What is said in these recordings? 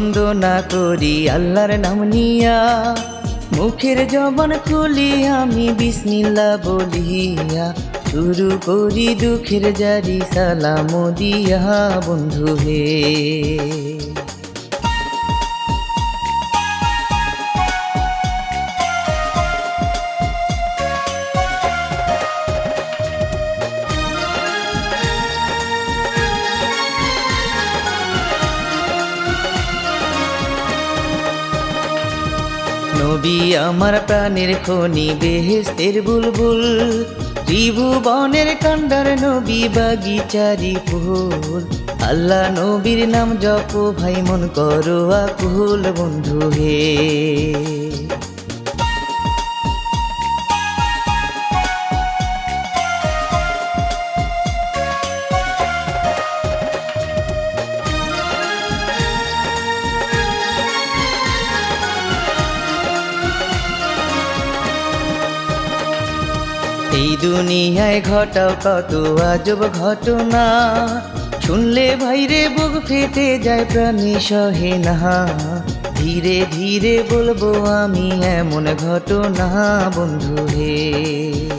বন্দনা করি, আল্লাহর নাম নিয়া। মুখের জবান খুলি, আমি বিসমিল্লা বলিয়া। শুরু করি দুঃখের জারি সালাম দিয়া, বন্ধু হে। নবী আমার প্রাণের খনি বেহেস্তের বুলবুল। ত্রিভুবনের কান্ডার নবী বাগিচারি ফুল। আল্লাহ নবীর নাম জপ ভাই, মন করো আকুল বন্ধু হে। দুনিয়ায় ঘটাও কত আজব ঘটনা। শুনলে ভাইরে বুক ফেটে যায়, প্রাণী সহে না। ধীরে ধীরে বলব আমি এমন ঘটনা, বন্ধু হে।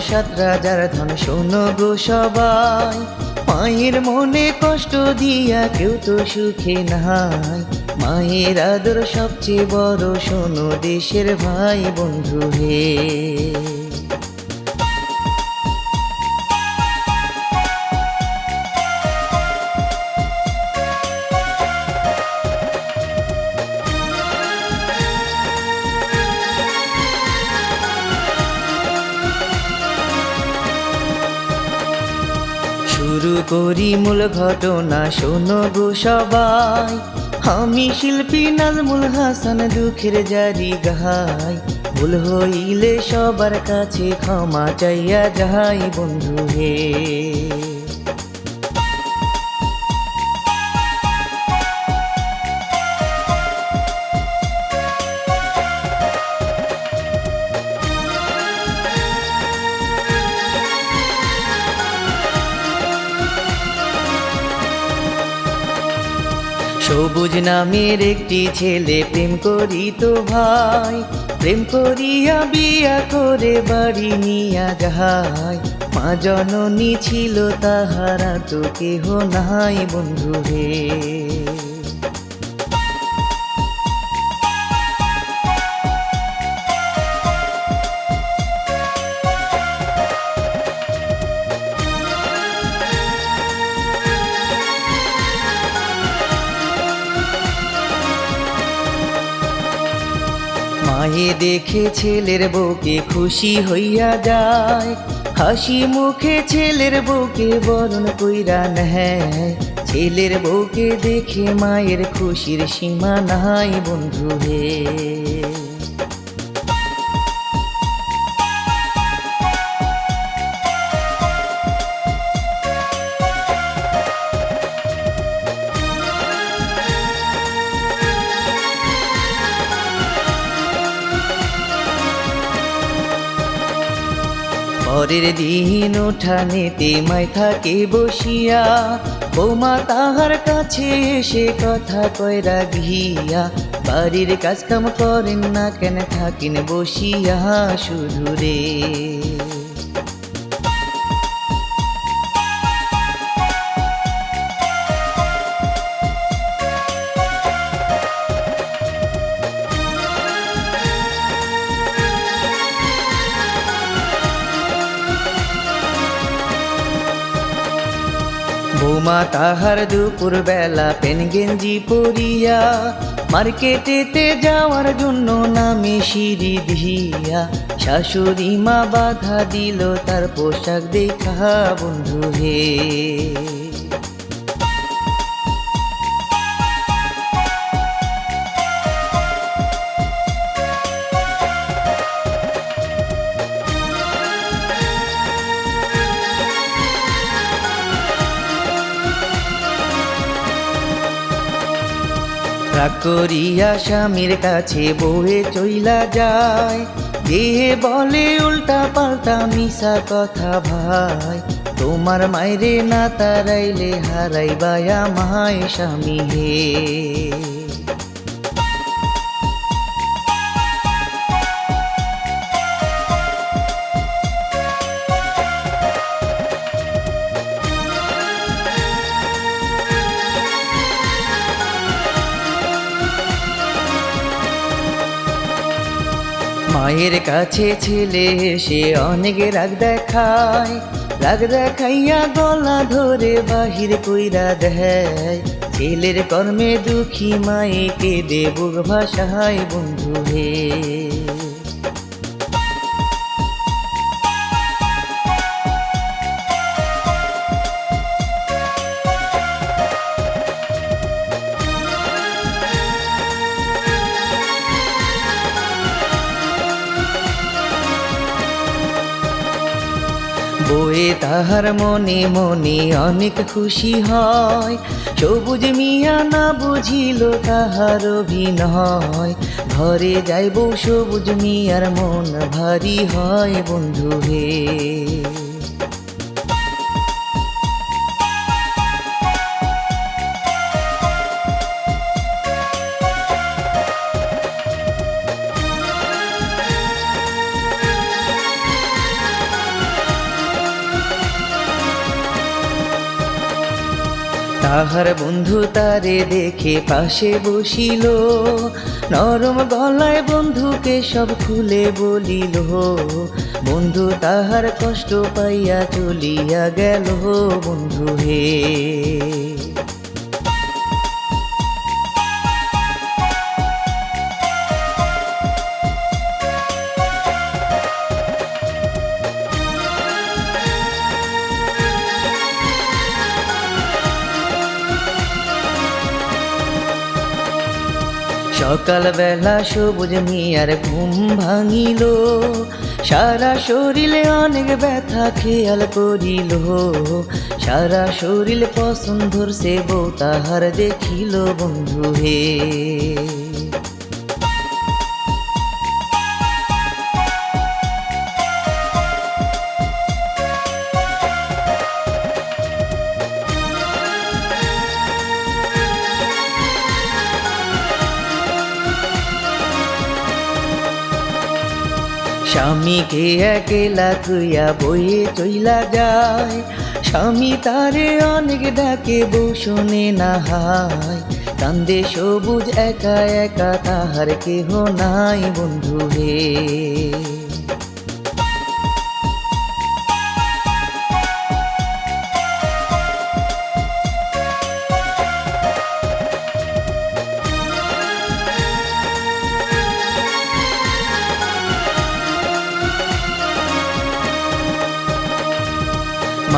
সাত রাজার ধন শোনো গো সবাই। মায়ের মনে কষ্ট দিয়া কেউ তো সুখে নাই। মায়ের আদর সবচেয়ে বড় শোনো দেশের ভাই বন্ধু হে। করি মূল ঘটনা শোনো গো সবাই। আমি শিল্পী নাজমুল হাসান দুঃখের জারি গাহাই। ভুল হইলে সবার কাছে ক্ষমা চাইয়া যাই বন্ধু হে। সবুজ নামের একটি ছেলে প্রেম করি তো ভাই। প্রেম করিয়া বিয়া করে বাড়ি নিয়া যাহাই। মা জননী ছিল তাহারা তো কেহ নাই বন্ধু হে দেখে ছেলের বউকে খুশি হইয়া যায়। হাসি মুখে ছেলের বউকে বরণ কইরা নেয়। ছেলের বউকে দেখে মায়ের খুশির সীমা নাই বন্ধু হে পরের দিন উঠানেতে তেমায় থাকে বসিয়া। বৌমা তাহার কাছে এসে কথা কয়রা ঘিয়া বাড়ির কাজ কাম করেন না কেন থাকেন বসিয়া শুধু রে। বৌমা তাহার দুপুর বেলা পেন গেঞ্জি পরিয়া মার্কেটেতে যাওয়ার জন্য নামে সিঁড়ি দিয়া শাশুড়ি মা বাধা দিল তার পোশাক দেখা বন্ধু হে। রাগ করিয়া স্বামীর কাছে বহে চইলা যায়। দেহে বলে উল্টা পাল্টা মিশা কথা ভাই। তোমার মায়েরে না তারাইলে হারাই বায়া মায় স্বামী হে। মায়ের কাছে ছেলে, সে অনেক রাগ দেখায়। রাগ দেখাইয়া গলা ধরে বাহির কইরা দেয়। ছেলের কর্মে দুঃখী মায়ে কেঁদে বুক ভাষায় বন্ধু হে। বয়ে তাহার মনে মনে অনেক খুশি হয়। সবুজ মিয়া না বুঝিল তাহার অভিনয়। ঘরে যাইব সবুজ মিয়ার মন ভারী হয় বন্ধু হে তাহার বন্ধু তারে দেখে পাশে বসিল। নরম গলায় বন্ধুকে সব খুলে বলিল বন্ধু তাহার কষ্ট পাইয়া চলিয়া গেল বন্ধু হে। সকালবেলা সবুজ মিয়ার ঘুম ভাঙিল। সারা শরীরে অনেক ব্যথা খেয়াল করিল। সারা শরীর পছন্দ সে বউ তাহার দেখিল, বন্ধু হে। স্বামীকে একলা তুইয়া বইয়ে চইলা যায়? স্বামী তারে অনেক ডাকে, বউ শোনে না হায়। কান্দে সবুজ, একা একা তাহার কেহ নাই বন্ধু হে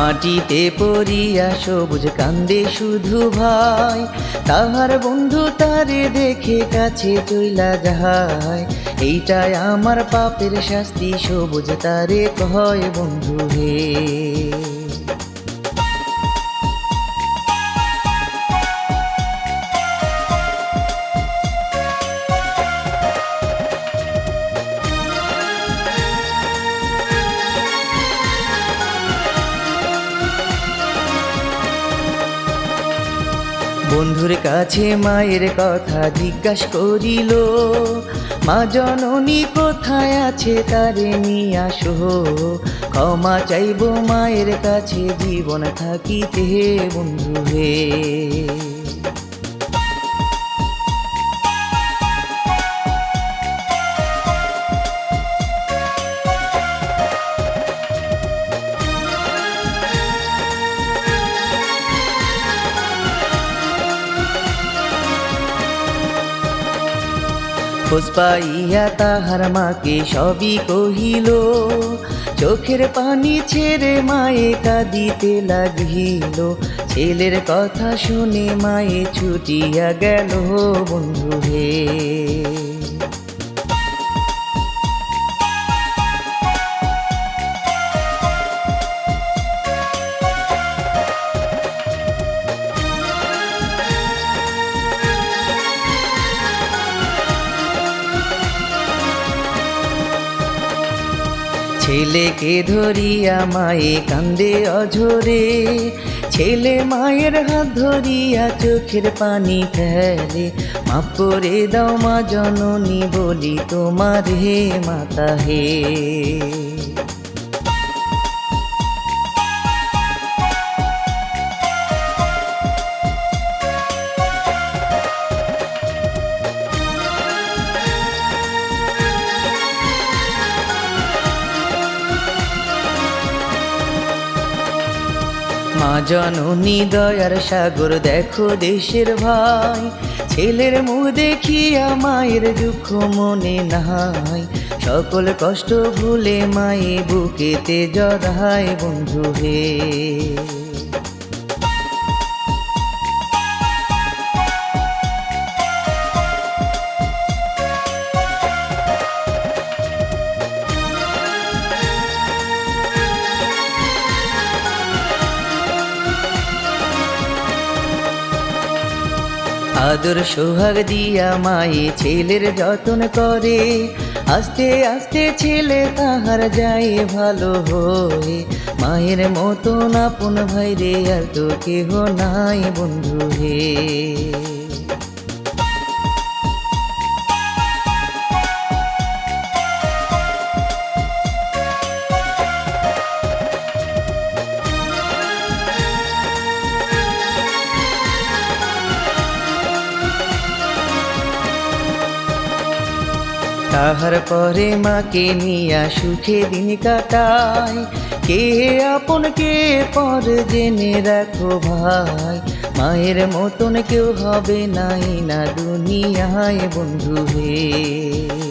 মাটিতে পড়িয়া সবুজ কান্দে শুধু ভাই। তাহার বন্ধু তারে দেখে কাছে চইলা যায় এইটাই আমার পাপের শাস্তি, সবুজ তারে কয় বন্ধু হে। বন্ধুর কাছে মায়ের কথা জিজ্ঞাস করিল, মা জননী কোথায় আছে তারে নিয়ে আসো? ক্ষমা চাইব মায়ের কাছে, জীবন থাকিতে বন্ধু হে। খোঁজ পাইয়া তাহার মাকে সবই কহিল, চোখের পানি ছেড়ে মায়ে কাঁদিতে লাগিল। ছেলের কথা শুনে মায়ে ছুটিয়া গেল বন্ধু হে ছেলেকে ধরিয়া মায়ে কান্দে অঝরে। ছেলে মায়ের হাত ধরিয়া চোখের পানি ফেলে। মাপ করে দাও মা জননী বলি তোমার হে মাতা হে। জননী দয়ার সাগর, দেখো দেশের ভাই। ছেলের মুখ দেখিয়া মায়ের দুঃখ মনে নাই। সকল কষ্ট ভুলে মায়ে বুকেতে জড়ায় বন্ধু হে। আদর সোহাগ দিয়া মায়ে ছেলের যতন করে, আস্তে আস্তে ছেলে তাহার যায় ভালো হয়ে। মায়ের মতন আপন ভাই রে আর তো কেহ নাই বন্ধু হে। তাহার পরে মাকে নিয়া সুখে দিন কাটায় কে আপন কে পর জেনে রাখো ভাই, মায়ের মতন কেউ হবে নাই না দুনিয়ায় বন্ধু হে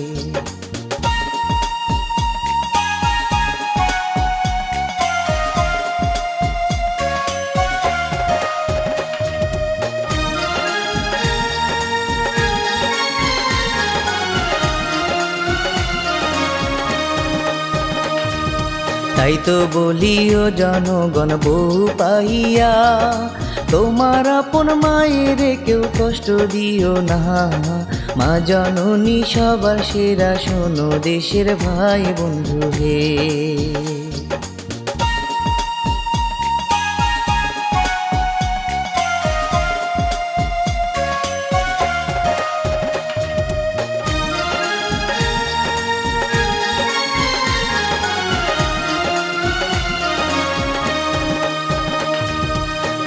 তাই তো বলিও জনগণ বউ পাইয়া, তোমার আপন মায়ের কেউ কষ্ট দিও না। মা জননী সবার সেরা, শোনো দেশের ভাই বন্ধু হে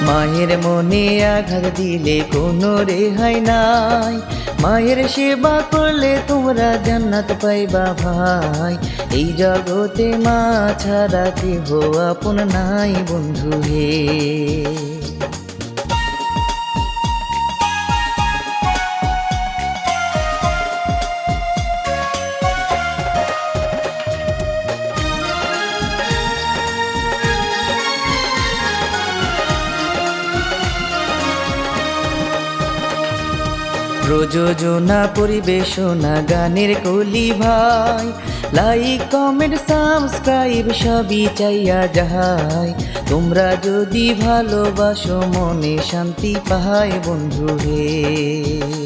মায়ের মনে আঘাত দিলে কোনো রেহাই নাই। মায়ের সেবা করলে তোমরা জান্নাত পাইবা ভাই। এই জগতে মা ছাড়া কেহ আপন নাই বন্ধু হে। প্রযোজনা, পরিবেশনা, গানের কলি ভাই। লাইক কমেন্ট সাবস্ক্রাইব সবই চাইয়া যাহাই। তোমরা যদি ভালোবাসো, মনে শান্তি পাহায় বন্ধু হে